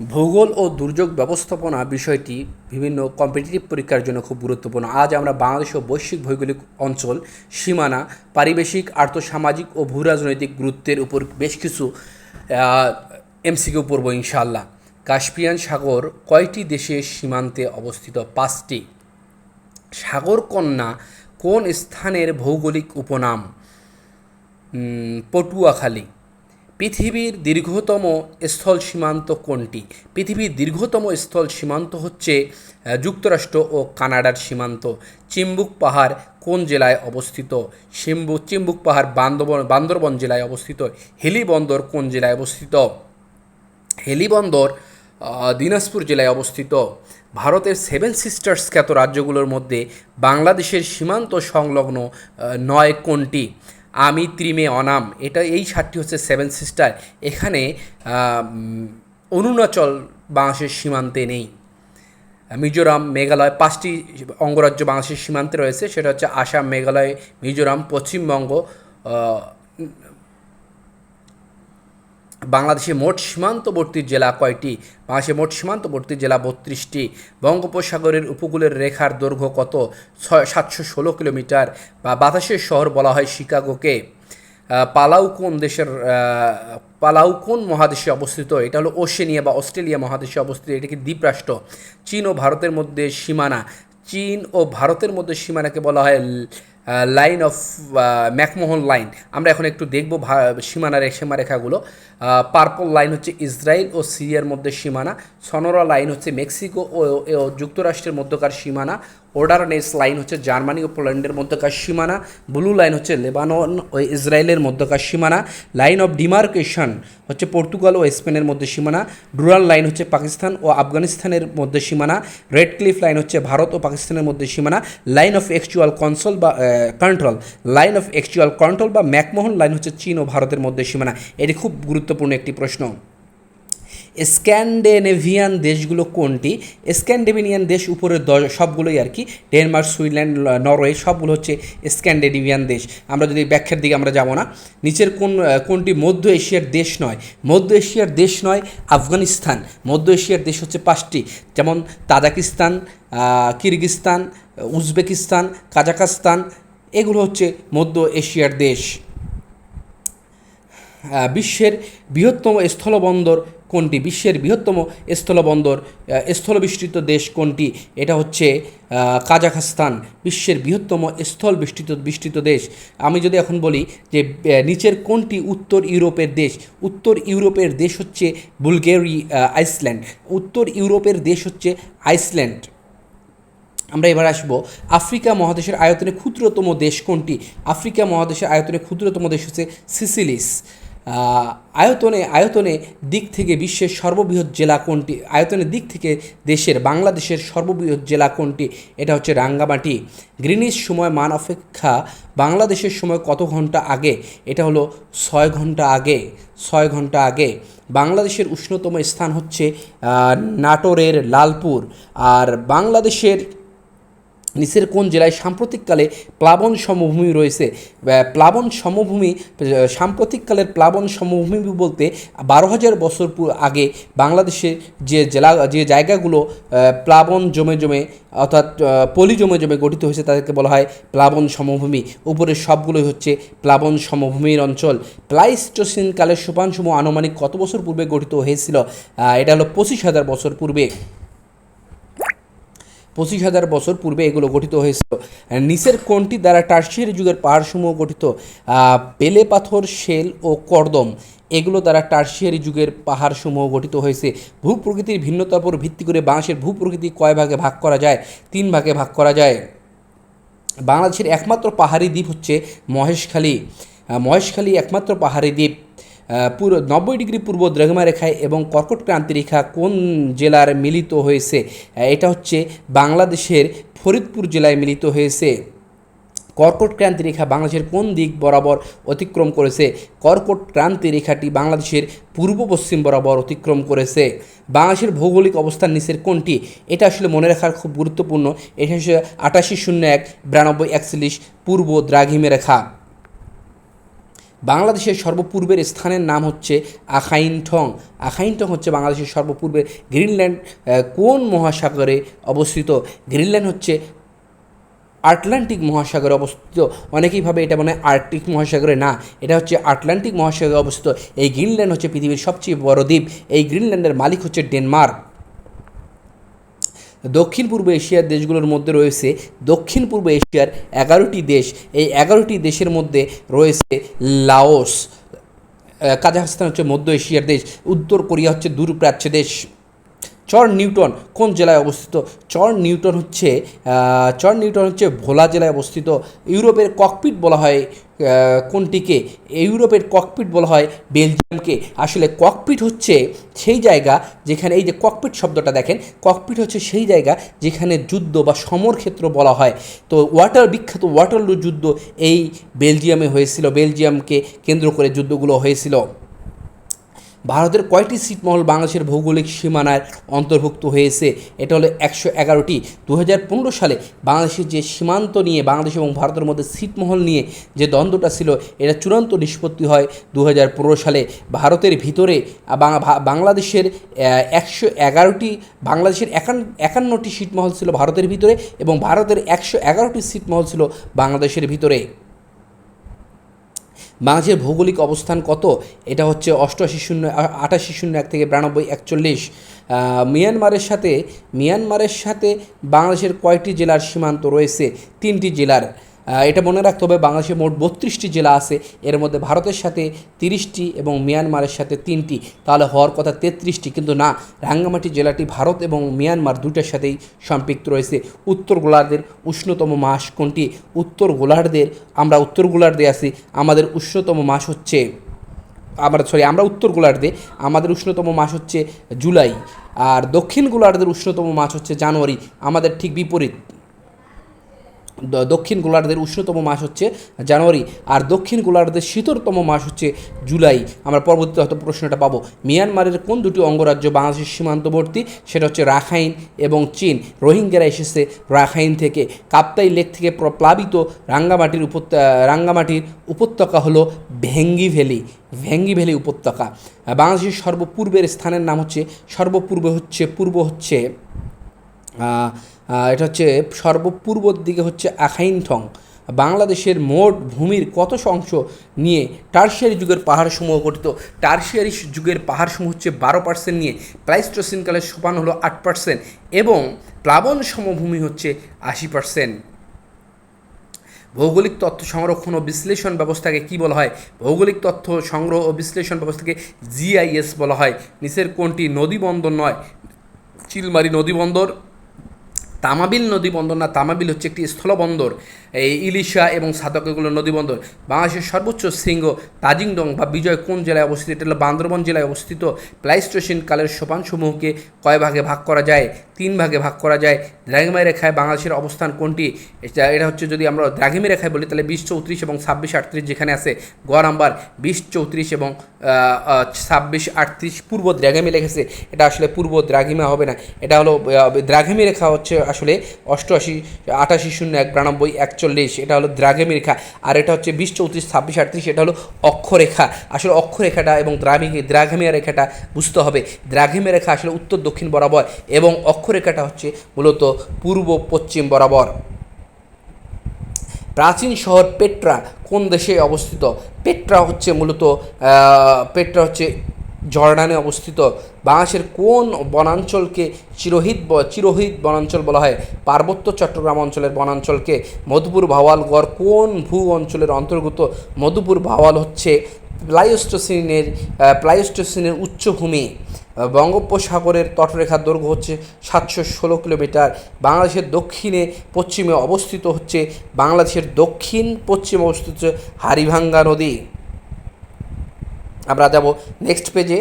ভূগোল ও দুর্যোগ ব্যবস্থাপনা বিষয়টি বিভিন্ন কম্পিটিটিভ পরীক্ষার জন্য খুব গুরুত্বপূর্ণ। আজ আমরা বাংলাদেশ ও বৈশ্বিক ভৌগোলিক অঞ্চল, সীমানা, পারিবেশিক, আর্থসামাজিক ও ভূরাজনৈতিক গুরুত্বের উপর বেশ কিছু এমসিকিউ পড়ব ইনশাল্লাহ কাস্পিয়ান সাগর কয়টি দেশের সীমান্তে অবস্থিত? পাঁচটি। সাগরকন্যা কোন স্থানের ভৌগোলিক উপনাম? পটুয়াখালী। পৃথিবীর দীর্ঘতম স্থল সীমান্ত কোনটি? পৃথিবীর দীর্ঘতম স্থল সীমান্ত হচ্ছে যুক্তরাষ্ট্র ও কানাডার সীমান্ত। চিম্বুক পাহাড় কোন জেলায় অবস্থিত? শিম্বু চিম্বুক পাহাড় বান্দরবন বান্দরবন জেলায় অবস্থিত। হেলি বন্দর কোন জেলায় অবস্থিত? হেলি বন্দর দিনাজপুর জেলায় অবস্থিত। ভারতের সেভেন সিস্টার্স খ্যাত রাজ্যগুলোর মধ্যে বাংলাদেশের সীমান্ত সংলগ্ন নয় কোনটি? আমি ত্রিমে অনাম। এটা এই সাতটি হচ্ছে সেভেন সিস্টার এখানে অরুণাচল বাংলাদেশের সীমান্তে নেই। মিজোরাম, মেঘালয় পাঁচটি অঙ্গরাজ্য বাংলাদেশের সীমান্তে রয়েছে। সেটা হচ্ছে আসাম, মেঘালয়, মিজোরাম, পশ্চিমবঙ্গ আহ, বাংলাদেশের মোট সীমান্তবর্তী জেলা কয়টি? বাংলাদেশের মোট সীমান্তবর্তী জেলা বত্রিশটি। বঙ্গোপসাগরের উপকূলের রেখার দৈর্ঘ্য কত? ছয় সাতশো ষোলো কিলোমিটার। বা বাতাসের শহর বলা হয় শিকাগোকে। পালাউ কোন দেশের পালাউ কোন মহাদেশে অবস্থিত? এটা হলো ওশেনিয়া বা অস্ট্রেলিয়া মহাদেশে অবস্থিত। এটাকে দ্বীপরাষ্ট্র? চীন ও ভারতের মধ্যে সীমানা। চীন ও ভারতের মধ্যে সীমানাকে বলা হয় লাইন অফ ম্যাকমোহন লাইন আমরা এখন একটু দেখব সীমানা রে- সীমারেখাগুলো। পার্পল লাইন হচ্ছে ইসরায়েল ও সিরিয়ার মধ্যে সীমানা। সনোরা লাইন হচ্ছে মেক্সিকো ও যুক্তরাষ্ট্রের মধ্যকার সীমানা। ওডারনেস লাইন হচ্ছে জার্মানি ও পোল্যান্ডের মধ্যকার সীমানা ব্লু লাইন হচ্ছে লেবানন ও ইসরায়েলের মধ্যকার সীমানা লাইন অফ ডিমার্কেশন হচ্ছে পর্তুগাল ও স্পেনের মধ্যে সীমানা ডুরাল লাইন হচ্ছে পাকিস্তান ও আফগানিস্তানের মধ্যে সীমানা রেড ক্লিফ লাইন হচ্ছে ভারত ও পাকিস্তানের মধ্যে সীমানা লাইন অফ অ্যাকচুয়াল কনসোল বা control line of actual control বা ম্যাকমোহন লাইন হচ্ছে চীন ও ভারতের মধ্যে সীমানা। এটি খুব গুরুত্বপূর্ণ একটি প্রশ্ন। স্ক্যান্ডেনেভিয়ান দেশগুলো কোনটি? স্ক্যান্ডেভিনিয়ান দেশ উপরের দ- সবগুলোই আর কি, ডেনমার্ক সুইডেন্ড ল- নরওয়ে, সবগুলো হচ্ছে স্ক্যান্ডেনেভিয়ান দেশ। আমরা যদি ব্যাখ্যার দিকে আমরা যাব না, নিচের কোন কোনটি মধ্য এশিয়ার দেশ নয়? মধ্য এশিয়ার দেশ নয় আফগানিস্তান। মধ্য এশিয়ার দেশ হচ্ছে পাঁচটি, যেমন তাজাকিস্তান কিরগিস্তান, উজবেকিস্তান কাজাকাস্তান এগুলো হচ্ছে মধ্য এশিয়ার দেশ। বিশ্বের বৃহত্তম স্থলবন্দর কোনটি? বিশ্বের বৃহত্তম স্থলবন্দর আহ, স্থলবিস্তৃত দেশ কোনটি? এটা হচ্ছে কাজাখস্তান বিশ্বের বৃহত্তম স্থল বিস্তৃত বিস্তৃত দেশ। আমি যদি এখন বলি যে নিচের কোনটি উত্তর ইউরোপের দেশ? উত্তর ইউরোপের দেশ হচ্ছে বুলগেরি আইসল্যান্ড। উত্তর ইউরোপের দেশ হচ্ছে আইসল্যান্ড। আমরা এবার আসব আফ্রিকা মহাদেশের আয়তনে ক্ষুদ্রতম দেশ কোনটি? আফ্রিকা মহাদেশের আয়তনে ক্ষুদ্রতম দেশ হচ্ছে সিসিলিস। আয়তনে আয়তনে দিক থেকে বিশ্বের সর্ববৃহৎ জেলা কোনটি? আয়তনের দিক থেকে দেশের, বাংলাদেশের সর্ববৃহৎ জেলা কোনটি? এটা হচ্ছে রাঙ্গামাটি। গ্রিনিশ সময় মান অপেক্ষা বাংলাদেশের সময় কত ঘণ্টা আগে? এটা হলো ছয় ঘণ্টা আগে, ছয় ঘণ্টা আগে। বাংলাদেশের উষ্ণতম স্থান হচ্ছে নাটোরের লালপুর। আর বাংলাদেশের নিচের কোন জেলায় সাম্প্রতিককালে প্লাবন সমভূমি রয়েছে? প্লাবন সমভূমি সাম্প্রতিককালের প্লাবন সমভূমি বলতে বারো হাজার বছর আগে বাংলাদেশে যে জেলা, যে জায়গাগুলো প্লাবন জমে জমে, অর্থাৎ পলি জমে জমে গঠিত হয়েছে তাদেরকে বলা হয় প্লাবন সমভূমি। উপরের সবগুলোই হচ্ছে প্লাবন সমভূমির অঞ্চল। প্লাইস্টোসিন কালের সোপানসমূহ আনুমানিক কত বছর পূর্বে গঠিত হয়েছিল? এটা হলো পঁচিশ হাজার বছর পূর্বে। পঁচিশ হাজার বছর পূর্বে এগুলো গঠিত হয়েছিল। নিচের কোনটি দ্বারা টার্সিয়ারি যুগের পাহাড়সমূহ গঠিত বেলে পাথর, শেল ও কর্দম, এগুলো দ্বারা টার্সিয়ারি যুগের পাহাড়সমূহ গঠিত হয়েছে। ভূপ্রকৃতির ভিন্নতার উপর ভিত্তি করে বাংলাদেশের ভূপ্রকৃতি কয় ভাগে ভাগ করা যায়? তিন ভাগে ভাগ করা যায়। বাংলাদেশের একমাত্র পাহাড়ি দ্বীপ হচ্ছে মহেশখালী। মহেশখালী একমাত্র পাহাড়ি দ্বীপ। পুরো নব্বই ডিগ্রি পূর্ব দ্রাঘিমা রেখায় এবং কর্কট ক্রান্তি রেখা কোন জেলার মিলিত হয়েছে? এটা হচ্ছে বাংলাদেশের ফরিদপুর জেলায় মিলিত হয়েছে। কর্কট ক্রান্তি রেখা বাংলাদেশের কোন দিক বরাবর অতিক্রম করেছে? কর্কট ক্রান্তি রেখাটি বাংলাদেশের পূর্ব পশ্চিম বরাবর অতিক্রম করেছে। বাংলাদেশের ভৌগোলিক অবস্থান নিচের কোনটি? এটা আসলে মনে রাখার খুব গুরুত্বপূর্ণ। এটা হচ্ছে আটাশি শূন্য এক বিরানব্বই একচল্লিশ পূর্ব দ্রাঘিমে রেখা। বাংলাদেশের সর্বপূর্বের স্থানের নাম হচ্ছে আখাইনঠং। আখাইনঠং হচ্ছে বাংলাদেশের সর্বপূর্বের গ্রিনল্যান্ড কোন মহাসাগরে অবস্থিত? গ্রিনল্যান্ড হচ্ছে আটলান্টিক মহাসাগরে অবস্থিত। অনেকেই ভাবে এটা মনে আর্কটিক মহাসাগরে। না, এটা হচ্ছে আটলান্টিক মহাসাগরে অবস্থিত। এই গ্রিনল্যান্ড হচ্ছে পৃথিবীর সবচেয়ে বড় দ্বীপ। এই গ্রিনল্যান্ডের মালিক হচ্ছে ডেনমার্ক। দক্ষিণ পূর্ব এশিয়ার দেশগুলোর মধ্যে রয়েছে দক্ষিণ পূর্ব এশিয়ার এগারোটি দেশ। এই এগারোটি দেশের মধ্যে রয়েছে লাওস কাজাখস্তান হচ্ছে মধ্য এশিয়ার দেশ, উত্তর কোরিয়া হচ্ছে দূরপ্রাচ্য দেশ। চর নিউটন কোন জেলায় অবস্থিত? চর নিউটন হচ্ছে চর নিউটন হচ্ছে ভোলা জেলায় অবস্থিত। ইউরোপের ককপিট বলা হয় কোনটিকে? ইউরোপের ককপিট বলা হয় বেলজিয়ামকে। আসলে ককপিট হচ্ছে সেই জায়গা যেখানে, এই যে ককপিট শব্দটা দেখেন, ককপিট হচ্ছে সেই জায়গা যেখানে যুদ্ধ বা সমর ক্ষেত্র বলা হয়। তো ওয়াটার, বিখ্যাত ওয়াটারলু যুদ্ধ এই বেলজিয়ামে হয়েছিল, বেলজিয়ামকে কেন্দ্র করে যুদ্ধগুলো হয়েছিল। ভারতের কয়টি ছিটমহল বাংলাদেশের ভৌগোলিক সীমানায় অন্তর্ভুক্ত হয়েছে? এটা হলো একশো এগারোটি। দু হাজার পনেরো সালে বাংলাদেশের যে সীমান্ত নিয়ে বাংলাদেশ এবং ভারতের মধ্যে ছিটমহল নিয়ে যে দ্বন্দ্বটা ছিল, এটা চূড়ান্ত নিষ্পত্তি হয় দু হাজার পনেরো সালে। ভারতের ভিতরে বাংলাদেশের একশো এগারোটি, বাংলাদেশের একান, একান্নটি ছিটমহল ছিল ভারতের ভিতরে এবং ভারতের একশো এগারোটি ছিটমহল ছিল বাংলাদেশের ভিতরে। বাংলাদেশের ভৌগোলিক অবস্থান কত? এটা হচ্ছে অষ্টআশি শূন্য, আটাশি শূন্য এক থেকে বিরানব্বই, একচল্লিশ। মিয়ানমারের সাথে মিয়ানমারের সাথে বাংলাদেশের কয়টি জেলার সীমান্ত রয়েছে? তিনটি জেলার। এটা মনে রাখতে হবে, বাংলাদেশে মোট বত্রিশটি জেলা আছে। এর মধ্যে ভারতের সাথে তিরিশটি এবং মিয়ানমারের সাথে তিনটি। তাহলে হওয়ার কথা তেত্রিশটি, কিন্তু না, রাঙ্গামাটি জেলাটি ভারত এবং মিয়ানমার দুইটার সাথেই সম্পৃক্ত রয়েছে। উত্তর গোলার্ধের উষ্ণতম মাস কোনটি? উত্তর গোলার্ধের, আমরা উত্তর গোলার্ধে আছি, আমাদের উষ্ণতম মাস হচ্ছে, আমরা সরি আমরা উত্তর গোলার্ধে, আমাদের উষ্ণতম মাস হচ্ছে জুলাই। আর দক্ষিণ গোলার্ধের উষ্ণতম মাস হচ্ছে জানুয়ারি, আমাদের ঠিক বিপরীত। দক্ষিণ গোলার্ধের উষ্ণতম মাস হচ্ছে জানুয়ারি, আর দক্ষিণ গোলার্ধের শীতলতম মাস হচ্ছে জুলাই। আমরা পরবর্তীতে হয়তো প্রশ্নটা পাবো, মিয়ানমারের কোন দুটি অঙ্গরাজ্য বাংলাদেশের সীমান্তবর্তী? সেটা হচ্ছে রাখাইন এবং চীন। রোহিঙ্গারা এসেছে রাখাইন থেকে। কাপ্তাই লেক থেকে প্লাবিত রাঙ্গামাটির উপত্য রাঙ্গামাটির উপত্যকা হলো ভেঙ্গি ভ্যালি ভেঙ্গি ভ্যালি উপত্যকা। বাংলাদেশের সর্বপূর্বের স্থানের নাম হচ্ছে, সর্বপূর্বে হচ্ছে, পূর্ব হচ্ছে এটা হচ্ছে সর্বপূর্বর দিকে হচ্ছে আখাইনঠং বাংলাদেশের মোট ভূমির কত অংশ নিয়ে টার্সিয়ারি যুগের পাহাড়সমূহ গঠিত? টার্সিয়ারি যুগের পাহাড়সমূহ হচ্ছে বারো পার্সেন্ট নিয়ে প্লাইস্টোসিনকালের সোপান হলো আট পার্সেন্ট এবং প্লাবন সমভূমি হচ্ছে আশি পার্সেন্ট ভৌগোলিক তথ্য সংরক্ষণ ও বিশ্লেষণ ব্যবস্থাকে কি বলা হয়? ভৌগোলিক তথ্য সংগ্রহ ও বিশ্লেষণ ব্যবস্থাকে জিআইএস বলা হয়। নিচের কোনটি নদী বন্দর নয়? চিলমারি নদী বন্দর তামাবিল নদী বন্দর না, তামাবিল হচ্ছে একটি স্থলবন্দর। এই ইলিশা এবং সাদকগুলো নদী বন্দর। বাংলাদেশের সর্বোচ্চ শৃঙ্গ তাজিংডং বা বিজয় কোন জেলায় অবস্থিত? এটা হলো বান্দরবন জেলায় অবস্থিত। প্লাইস্টেশন কালের সোপানসমূহকে কয় ভাগে ভাগ করা যায়? তিন ভাগে ভাগ করা যায়। দ্রাঘিমা রেখায় বাংলাদেশের অবস্থান কোনটি? এটা হচ্ছে যদি আমরা দ্রাঘিমা রেখায় বলি, তাহলে বিশ চৌত্রিশ এবং ছাব্বিশ আটত্রিশ যেখানে আছে, গ নাম্বার, বিশ চৌত্রিশ এবং ছাব্বিশ আটত্রিশ পূর্ব দ্রাঘিমে লেগেছে এটা আসলে পূর্ব দ্রাঘিমা হবে না। এটা হলো দ্রাঘিমা রেখা হচ্ছে আসলে অষ্টআশি, আটাশি শূন্য এক, বিরানব্বই, একচল্লিশ। এটা হলো দ্রাঘিমা রেখা। আর এটা হচ্ছে বিশ চৌত্রিশ, ছাব্বিশ আটত্রিশ, এটা হলো অক্ষরেখা। আসলে অক্ষরেখাটা এবং দ্রাঘি দ্রাঘিমা রেখাটা বুঝতে হবে। দ্রাঘিমা রেখা আসলে উত্তর দক্ষিণ বরাবর এবং অক্ষরেখাটা হচ্ছে মূলত পূর্ব পশ্চিম বরাবর। প্রাচীন শহর পেট্রা কোন দেশে অবস্থিত? পেট্রা হচ্ছে মূলত পেট্রা হচ্ছে জর্ডানে অবস্থিত। বাংলাদেশের কোন বনাঞ্চলকে চিরহিত চিরহিত বনাঞ্চল বলা হয়? পার্বত্য চট্টগ্রাম অঞ্চলের বনাঞ্চলকে মধুপুর ভাওয়ালগড় কোন ভূ অঞ্চলের অন্তর্গত? মধুপুর ভাওয়াল হচ্ছে প্লাইস্টোসিনের প্লাইস্টোসিনের উচ্চভূমি। বঙ্গোপসাগরের তটরেখার দৈর্ঘ্য হচ্ছে সাতশো ষোলো কিলোমিটার। বাংলাদেশের দক্ষিণে পশ্চিমে অবস্থিত হচ্ছে বাংলাদেশের দক্ষিণ পশ্চিমে অবস্থিত হচ্ছে হারিভাঙ্গা নদী। আমরা যাব নেক্সট পেজে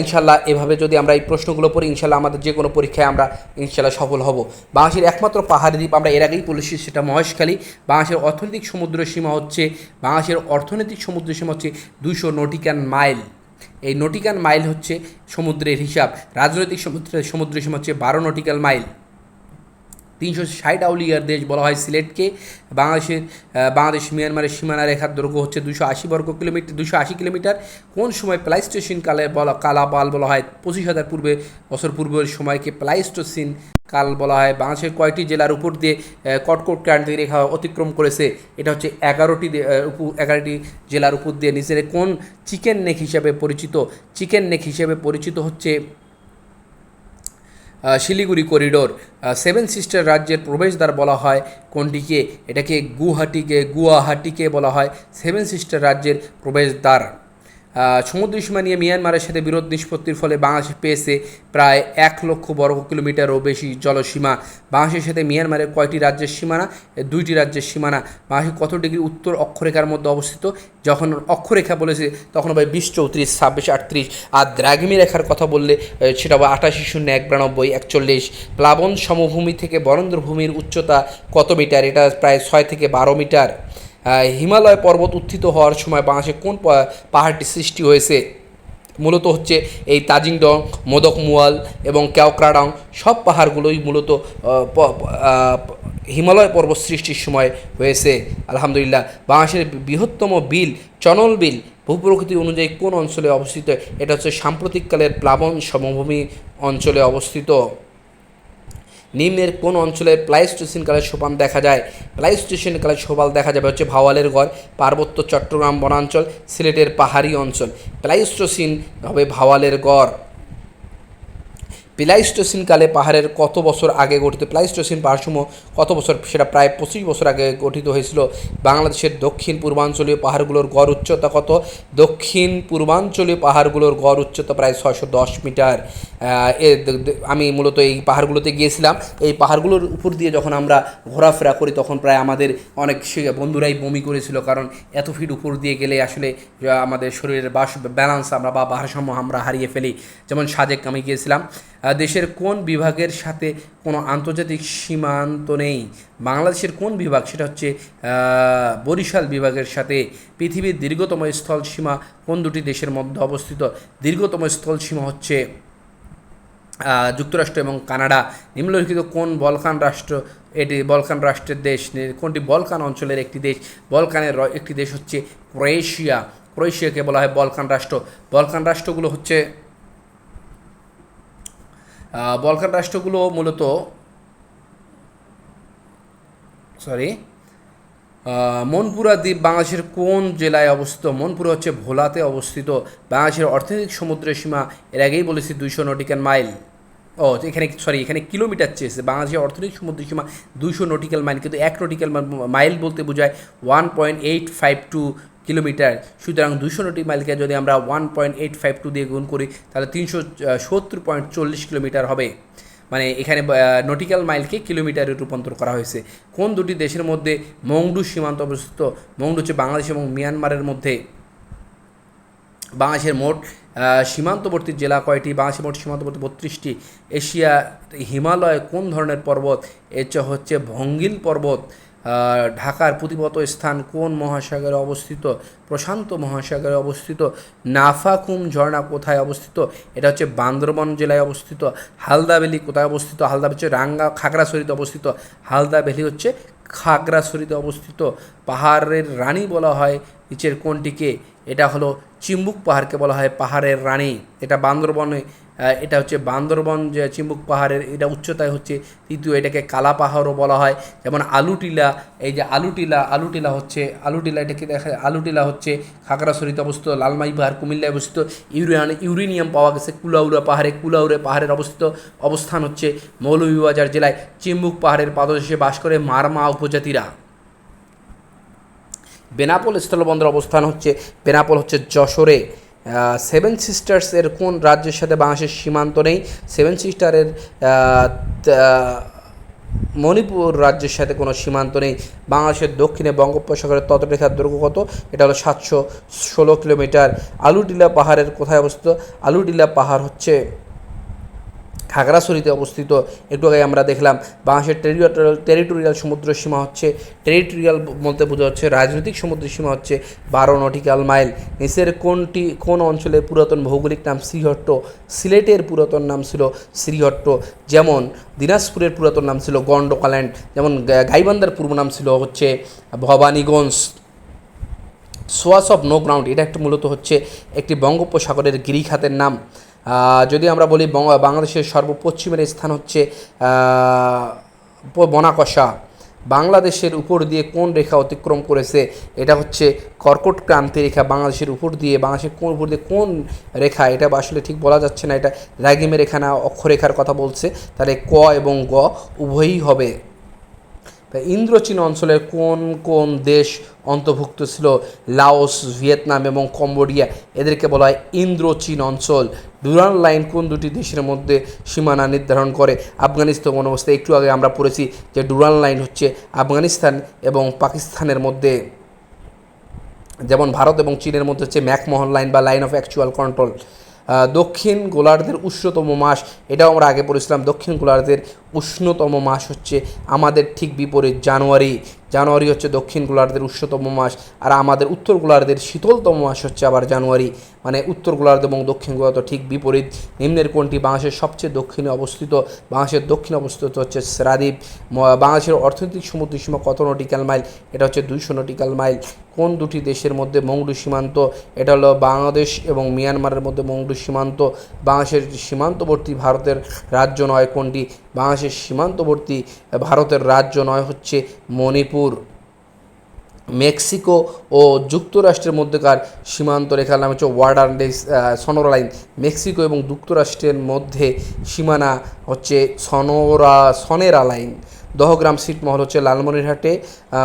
ইনশাল্লাহ এভাবে যদি আমরা এই প্রশ্নগুলো পড়ি ইনশাল্লাহ আমাদের যে কোনো পরীক্ষায় আমরা ইনশাল্লাহ সফল হব। বাংলাদেশের একমাত্র পাহাড়ি দ্বীপ আমরা এর আগেই বলেছি, সেটা মহেশখালী। বাংলাদেশের অর্থনৈতিক সমুদ্র সীমা হচ্ছে, বাংলাদেশের অর্থনৈতিক সমুদ্র সীমা হচ্ছে দুইশো নটিক্যান মাইল। এই নটিক্যাল মাইল হচ্ছে সমুদ্রের হিসাব। রাজনৈতিক সমুদ্রের সমুদ্র সীমা হচ্ছে বারো নটিক্যাল মাইল। তিনশো ষাট আউলিয়ার দেশ বলা হয় সিলেটকে। বাংলাদেশের বাংলাদেশ মিয়ানমারের সীমানা রেখার দৈর্ঘ্য হচ্ছে দুশো আশি বর্গ কিলোমিটার, দুশো আশি কিলোমিটার। কোন সময় প্লাইস্টেশন কালে বলা, কালাপাল বলা হয়? পঁচিশ হাজার পূর্বে, বছর পূর্বের সময়কে প্লাইস্টোসিন কাল বলা হয়। বাংলাদেশের কয়টি জেলার উপর দিয়ে কটকট ক্রান্তি রেখা অতিক্রম করেছে? এটা হচ্ছে এগারোটি এগারোটি জেলার উপর দিয়ে। নিচে কোন চিকেন নেক হিসাবে পরিচিত? চিকেন নেক হিসেবে পরিচিত হচ্ছে শিলিগুড়ি করিডোর সেভেন সিস্টার রাজ্যের প্রবেশদ্বার বলা হয়, কোনটিকে? এটাকে গুহাটিকে গুয়াহাটিকে বলা হয়, সেভেন সিস্টার রাজ্যের প্রবেশদ্বার। সমুদ্র সীমা নিয়ে মিয়ানমারের সাথে বিরোধ নিষ্পত্তির ফলে বাংলাদেশ পেয়েছে প্রায় এক লক্ষ বর্গ কিলোমিটারও বেশি জলসীমা। বাংলাদেশের সাথে মিয়ানমারের কয়টি রাজ্যের সীমানা? দুইটি রাজ্যের সীমানা। বাংলাদেশ কত ডিগ্রি উত্তর অক্ষরেখার মধ্যে অবস্থিত? যখন অক্ষরেখা বলেছে, তখন হবে বিশ চৌত্রিশ, ছাব্বিশ আটত্রিশ। আর দ্রাঘিমী রেখার কথা বললে সেটা হবে আটাশি শূন্য এক বিরানব্বই একচল্লিশ। প্লাবন সমভূমি থেকে বরেন্দ্রভূমির উচ্চতা কত মিটার? এটা প্রায় ছয় থেকে বারো মিটার। হিমালয় পর্বত উত্থিত হওয়ার সময় বাংলাদেশে কোন পাহাড়টি সৃষ্টি হয়েছে? মূলত হচ্ছে এই তাজিংডং মোদক মুয়াল এবং ক্যাওক্রাডং সব পাহাড়গুলোই মূলত হিমালয় পর্বত সৃষ্টির সময় হয়েছে। আলহামদুলিল্লাহ, বাংলাদেশের বৃহত্তম বিল, চনল বিল ভূপ্রকৃতি অনুযায়ী কোন অঞ্চলে অবস্থিত? এটা হচ্ছে সাম্প্রতিককালের প্লাবন সমভূমি অঞ্চলে অবস্থিত। নিম্নের কোন অঞ্চলে প্লাইস্টেশন কালের সোপান দেখা যায়? প্লাইস্টেশন কালের সোপাল দেখা যাবে হচ্ছে ভাওয়ালের গড়, পার্বত্য চট্টগ্রাম, বনাঞ্চল, সিলেটের পাহাড়ি অঞ্চল। প্লাইস্টোসিন হবে ভাওয়ালের গড়। প্লাইস্টোসিন কালে পাহাড়ের কত বছর আগে গঠিত, প্লাইস্টোসিন পাহাড়সমূহ কত বছর, সেটা প্রায় পঁচিশ বছর আগে গঠিত হয়েছিল। বাংলাদেশের দক্ষিণ পূর্বাঞ্চলীয় পাহাড়গুলোর গড় উচ্চতা কত? দক্ষিণ পূর্বাঞ্চলীয় পাহাড়গুলোর গড় উচ্চতা প্রায় ছয়শো দশ মিটার। আমি মূলত এই পাহাড়গুলোতে গিয়েছিলাম। এই পাহাড়গুলোর উপর দিয়ে যখন আমরা ঘোরাফেরা করি, তখন প্রায় আমাদের অনেক বন্ধুরাই বমি করেছিল, কারণ এত ফিট উপর দিয়ে গেলে আসলে আমাদের শরীরের বাস ব্যালেন্স আমরা বা ভারসাম্য আমরা হারিয়ে ফেলি। যেমন সাজেক আমি গিয়েছিলাম। দেশের কোন বিভাগের সাথে কোনো আন্তর্জাতিক সীমান্ত নেই? বাংলাদেশের কোন বিভাগ? সেটা হচ্ছে বরিশাল বিভাগের সাথে। পৃথিবীর দীর্ঘতম স্থল সীমা কোন দুটি দেশের মধ্যে অবস্থিত? দীর্ঘতম স্থল সীমা হচ্ছে যুক্তরাষ্ট্র এবং কানাডা। নিম্নলিখিত কোন বলকান রাষ্ট্র এটি, বলকান রাষ্ট্রের দেশ কোনটি বলকান অঞ্চলের একটি দেশ? বলকানের একটি দেশ হচ্ছে ক্রোয়েশিয়া। ক্রোয়েশিয়াকে বলা হয় বলকান রাষ্ট্র। বলকান রাষ্ট্রগুলো হচ্ছে বলকান রাষ্ট্রগুলো মূলত সরি মনপুরা দ্বীপ বাংলাদেশের কোন জেলায় অবস্থিত? মনপুরা হচ্ছে ভোলাতে অবস্থিত। বাংলাদেশের অর্থনৈতিক সমুদ্রের সীমা এর আগেই বলেছি দুইশো নটিক্যাল মাইল। ও, এখানে সরি এখানে কিলোমিটার চেয়েছে। বাংলাদেশের অর্থনৈতিক সমুদ্রের সীমা দুইশো নটিক্যাল মাইল, কিন্তু এক নটিক্যাল মাইল বলতে বোঝায় one point eight five two kilometre. সুতরাং দুশো নটি মাইলকে যদি আমরা one point eight five two দিয়ে গুণ করি, তাহলে তিনশো সত্তর পয়েন্ট চল্লিশ কিলোমিটার হবে। মানে এখানে নটিক্যাল মাইলকে কিলোমিটারে রূপান্তর করা হয়েছে। কোন দুটি দেশের মধ্যে মংডু সীমান্ত অবস্থিত? মংডু হচ্ছে বাংলাদেশ এবং মিয়ানমারের মধ্যে। বাংলাদেশের মোট সীমান্তবর্তী জেলা কয়টি? বাংলাদেশের মোট সীমান্তবর্তী বত্রিশটি। এশিয়া হিমালয় কোন ধরনের পর্বত? এটা হচ্ছে ভঙ্গিল পর্বত। ঢাকার প্রতিপত স্থান কোন মহাসাগরে অবস্থিত? প্রশান্ত মহাসাগরে অবস্থিত। নাফাকুম ঝর্ণা কোথায় অবস্থিত? এটা হচ্ছে বান্দরবন জেলায় অবস্থিত। হালদা ভ্যালি কোথায় অবস্থিত? হালদা হচ্ছে রাঙ্গা, খাগড়াছড়িতে অবস্থিত। হালদা ভ্যালি হচ্ছে খাগড়াছড়িতে অবস্থিত। পাহাড়ের রানী বলা হয়। নিচের কোনটিকে? এটা হলো চিম্বুক পাহাড়কে বলা হয় পাহাড়ের রানী। এটা বান্দরবনে এটা হচ্ছে বান্দরবন যে চিম্বুক পাহাড়ের, এটা উচ্চতায় হচ্ছে, তৃতীয় এটাকে কালা পাহাড়ও বলা হয়। যেমন আলুটিলা, এই যে আলুটিলা আলুটিলা হচ্ছে, আলুটিলা এটাকে দেখা আলুটিলা হচ্ছে খাগড়াছড়িতে অবস্থিত, লালমাই পাহাড়, কুমিল্লায় অবস্থিত, ইউরিয়ান, ইউরেনিয়াম পাওয়া গেছে কুলাউড়া পাহাড়ে। কুলাউড়ে পাহাড়ের অবস্থিত অবস্থান হচ্ছে মৌলভীবাজার জেলায়। চিম্বুক পাহাড়ের পাদদেশে বাস করে মারমা উপজাতিরা। বেনাপোল স্থলবন্দর অবস্থান হচ্ছে, বেনাপোল হচ্ছে যশোরে। সেভেন সিস্টার্সের কোন রাজ্যের সাথে বাংলাদেশের সীমান্ত নেই? সেভেন সিস্টারের মণিপুর রাজ্যের সাথে কোনো সীমান্ত নেই। বাংলাদেশের দক্ষিণে বঙ্গোপসাগরের ততরেখার দৈর্ঘ্য কত? এটা হলো সাতশো ষোলো কিলোমিটার। আলুটিলা পাহাড়ের কোথায় অবস্থিত? আলুটিলা পাহাড় হচ্ছে খাগড়াছড়িতে অবস্থিত। একটু আগে আমরা দেখলাম, বাংলাদেশের টেরিটোরিয়াল টেরিটোরিয়াল সমুদ্র সীমা হচ্ছে টেরিটোরিয়াল বলতে বোঝা হচ্ছে রাজনৈতিক সমুদ্র সীমা হচ্ছে বারো নটিক্যাল মাইল। নিচের কোনটি, কোন অঞ্চলের পুরাতন ভৌগোলিক নাম শ্রীহট্ট? সিলেটের পুরাতন নাম ছিল শ্রীহট্ট। যেমন দিনাজপুরের পুরাতন নাম ছিল গন্ডকাল্যান্ড যেমন গা- গাইবান্ধার পূর্ব নাম ছিল হচ্ছে Bhabaniganj. Swatch of no ground এটা একটা মূলত হচ্ছে একটি বঙ্গোপসাগরের গিরিখাতের নাম। যদি আমরা বলি বাংলাদেশের সর্বপশ্চিমের স্থান হচ্ছে বনাকষা বাংলাদেশের উপর দিয়ে কোন রেখা অতিক্রম করেছে, এটা হচ্ছে কর্কট ক্রান্তি রেখা বাংলাদেশের উপর দিয়ে, বাংলাদেশের কোন উপর দিয়ে কোন রেখা, এটা আসলে ঠিক বলা যাচ্ছে না, এটা রাগিমের রেখা না, অক্ষরেখার কথা বলছে। তাহলে ক এবং গ উভয়ই হবে। তা ইন্দ্রচীন অঞ্চলের কোন কোন দেশ অন্তর্ভুক্ত ছিল? লাওস, ভিয়েতনাম এবং কম্বোডিয়া। এদেরকে বলা হয় ইন্দ্রচীন অঞ্চল। ডুরান লাইন কোন দুটি দেশের মধ্যে সীমানা নির্ধারণ করে? আফগানিস্তান অবস্থায়? একটু আগে আমরা পড়েছি যে ডুরান লাইন হচ্ছে আফগানিস্তান এবং পাকিস্তানের মধ্যে। যেমন ভারত এবং চীনের মধ্যে হচ্ছে ম্যাকমোহন লাইন বা লাইন অফ অ্যাকচুয়াল কন্ট্রোল। দক্ষিণ গোলার্ধের উষ্ণতম মাস, এটাও আমরা আগে পড়েছিলাম, দক্ষিণ গোলার্ধের উষ্ণতম মাস হচ্ছে আমাদের ঠিক বিপরীত জানুয়ারি। জানুয়ারি হচ্ছে দক্ষিণ গোলার্ধের উষ্ণতম মাস, আর আমাদের উত্তর গোলার্ধের শীতলতম মাস হচ্ছে আবার জানুয়ারি। মানে উত্তর গোলার্ধ এবং দক্ষিণ গোলার্ধ ঠিক বিপরীত। নিম্নের কোনটি? বাংলাদেশের সবচেয়ে দক্ষিণে অবস্থিত, বাংলাদেশের দক্ষিণে অবস্থিত হচ্ছে সেরাদ্বীপ বাংলাদেশের অর্থনৈতিক সমুদ্র সীমা কত নটিক্যাল মাইল? এটা হচ্ছে দুইশো নটিক্যাল মাইল। কোন দুটি দেশের মধ্যে মংডু সীমান্ত? এটা হলো বাংলাদেশ এবং মিয়ানমারের মধ্যে মংডু সীমান্ত। বাংলাদেশের সীমান্তবর্তী ভারতের রাজ্য নয় কোনটি? বাংলাদেশের সীমান্তবর্তী ভারতের রাজ্য নয় হচ্ছে মণিপুর। মেক্সিকো ও যুক্তরাষ্ট্রের মধ্যেকার সীমান্ত রেখার নাম হচ্ছে ওয়ার্ডার সনোরা লাইন। মেক্সিকো এবং যুক্তরাষ্ট্রের মধ্যে সীমানা হচ্ছে সনোরা, সনেরা লাইন। দহগ্রাম সিটমহল হচ্ছে লালমনিরহাটে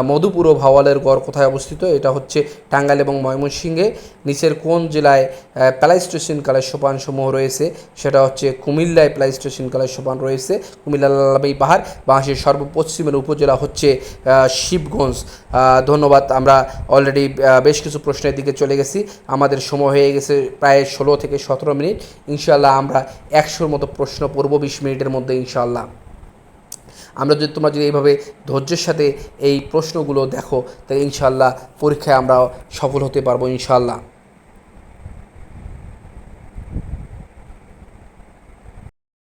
মধুপুর ও ভাওয়ালের গড় কোথায় অবস্থিত? এটা হচ্ছে টাঙ্গাইল এবং ময়মনসিংহে। নিচের কোন জেলায় প্যালাইস্টেশন কালের সোপান সমূহ রয়েছে? সেটা হচ্ছে কুমিল্লায় প্যালাইস্টেশন কালের সোপান রয়েছে, কুমিল্লা লালাবাই পাহাড়। বাংলাদেশের সর্বপশ্চিমের উপজেলা হচ্ছে শিবগঞ্জ। ধন্যবাদ, আমরা অলরেডি বেশ কিছু প্রশ্নের দিকে চলে গেছি। আমাদের সময় হয়ে গেছে প্রায় ষোলো থেকে সতেরো মিনিট। ইনশাল্লাহ আমরা একশোর মতো প্রশ্ন পড়ব বিশ মিনিটের মধ্যে ইনশাল্লাহ আমরা যদি তোমরা যদি এইভাবে ধৈর্যের সাথে এই প্রশ্নগুলো দেখো, তাহলে ইনশাল্লাহ পরীক্ষায় আমরা সফল হতে পারব ইনশাল্লাহ